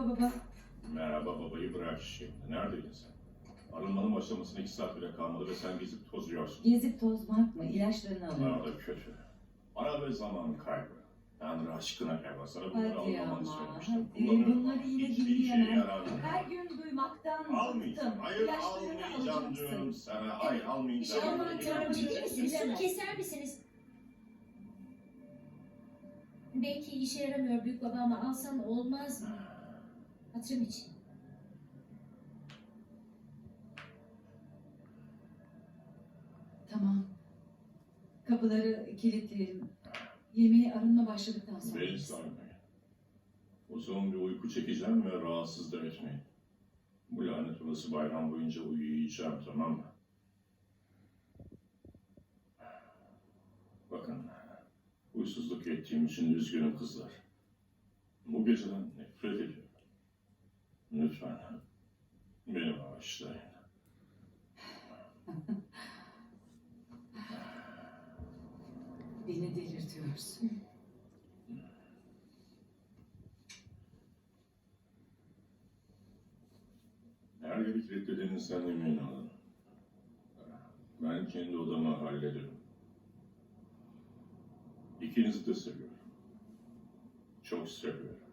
Merhaba baba. Merhaba babayı bırak şimdi. Neredeydin sen? Arınmanın başlamasına iki saat bile kalmadı ve sen gezip tozuyorsun. Gezip tozmak mı? İlaçlarını alıyorum. Arada kötü. Ara ve zaman kaybı. Tanrı aşkına Eva sana bunları Hadi almamanı ama. söylemiştim. Hadi. Kullanırım. Bunları yine Hiçbir işe dinleyemem. yaramıyor. Her gün duymaktan Almayacağım. bıktım. Hayır İlaçlarını almayacağım diyorum alacaksın. sana. Hayır almayacağım. Aman Tanrım, tanrım ciddi misiniz? Şunu keser misiniz? Belki işe yaramıyor büyük baba ama alsam olmaz mı? Hatırım için. Tamam. Kapıları kilitleyelim. Yemeğe arınma başladıktan sonra. Beni sarmayın. Uzun bir uyku çekeceğim ve rahatsız da etmeyin. Bu lanet olası bayram boyunca uyuyacağım tamam mı? Bakın, huysuzluk ettiğim için üzgünüm kızlar. Bu geceden nefret. Lütfen, beni bağışlayın. Beni delirtiyorsun. Her yeri kilitlediğinizden emin olun. Ben kendi odamı hallederim. İkinizi de seviyorum. Çok seviyorum.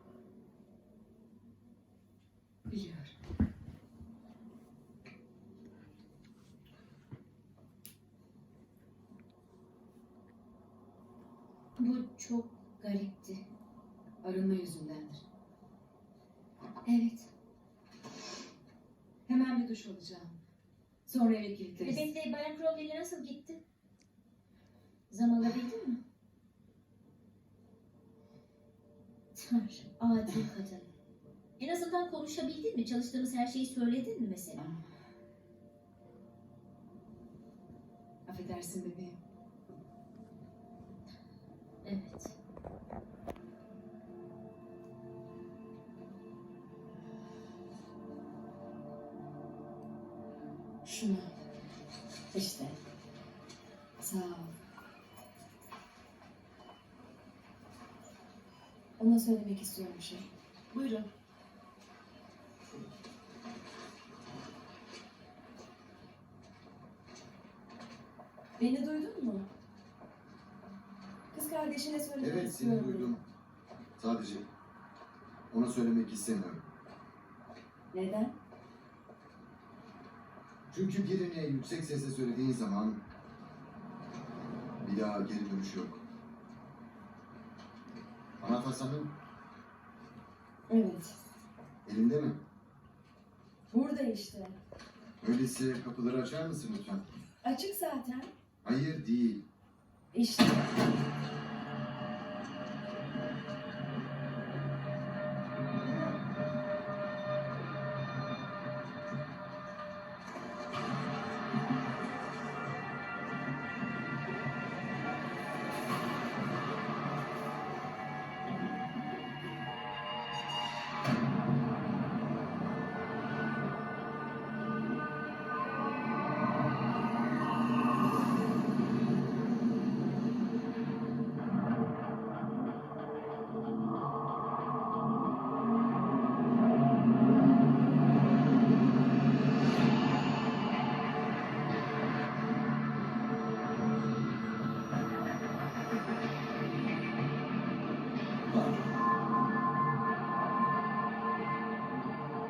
Biliyorum. Bu çok garipti. Arınma yüzündendir. Evet. Hemen bir duş alacağım. Sonra eve kilitleriz. Bebekle Bayan Crowley'le nasıl gitti? Zam alabildin mi? Tanrım, adi kadın. En azından konuşabildin mi? Çalıştığımız her şeyi söyledin mi mesela? Affedersin bebeğim. Evet. Şunu. İşte. Sağ ol. Ona söylemek istiyorum bir şey. Buyurun. Beni duydun mu? Kız kardeşine söylemek Evet seni istiyorum. duydum. Sadece ona söylemek istemiyorum. Neden? Çünkü birine yüksek sesle söylediğin zaman bir daha geri dönüş yok. Anahtarsanın Evet. elinde mi? Burada işte. Öyleyse kapıları açar mısın lütfen? Açık zaten. Hayır değil. İşte.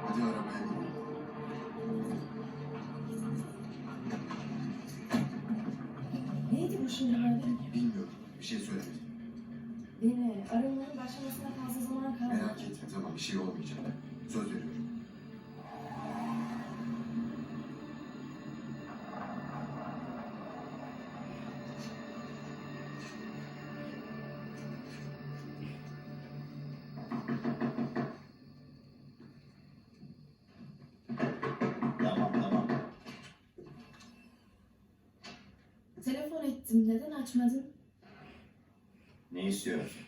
Hadi arabaya gidelim. Neydi bu şimdi böyle? Bilmiyorum. Bir şey söylemedim. Dene. Arınmanın başlamasına fazla zaman kalmadı. Merak etme tamam bir şey olmayacak. Söz veriyorum. Ettim. Neden açmadın? Ne istiyorsun?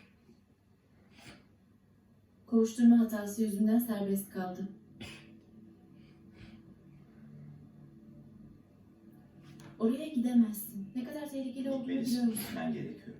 Kovuşturma hatası yüzünden serbest kaldım. Oraya gidemezsin. Ne kadar tehlikeli olduğunu Gitmelisin. biliyor musun? Gitmen gerekiyor.